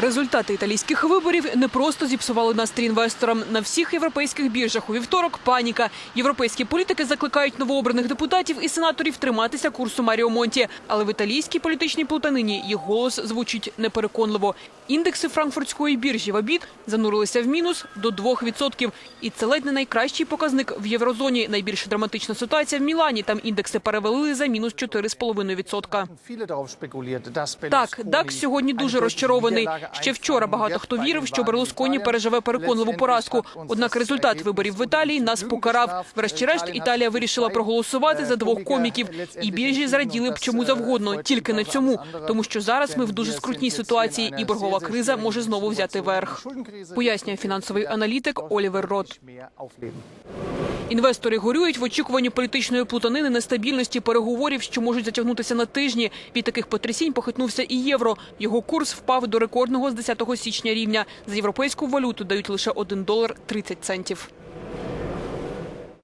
Результати італійських виборів не просто зіпсували настрій інвесторам. На всіх європейських біржах у вівторок паніка. Європейські політики закликають новообраних депутатів і сенаторів триматися курсу Маріо Монті. Але в італійській політичній плутанині їх голос звучить непереконливо. Індекси франкфуртської біржі в обід занурилися в мінус до 2%. І це ледь не найкращий показник в єврозоні. Найбільш драматична ситуація в Мілані. Там індекси перевалили за мінус 4,5%. Так, ДАК сьогодні дуже розчарований. Ще вчора багато хто вірив, що Берлусконі переживе переконливу поразку. Однак результат виборів в Італії нас покарав. Врешті-решт, Італія вирішила проголосувати за двох коміків. І біржі зраділи б чому завгодно, тільки не цьому. Тому що зараз ми в дуже скрутній ситуації, і боргова криза може знову взяти верх. Пояснює фінансовий аналітик Олівер Рот. Інвестори горюють в очікуванні політичної плутанини, нестабільності переговорів, що можуть затягнутися на тижні. Від таких потрясінь похитнувся і євро. Його курс впав до рекордного з 10 січня рівня. За європейську валюту дають лише 1 долар 30 центів.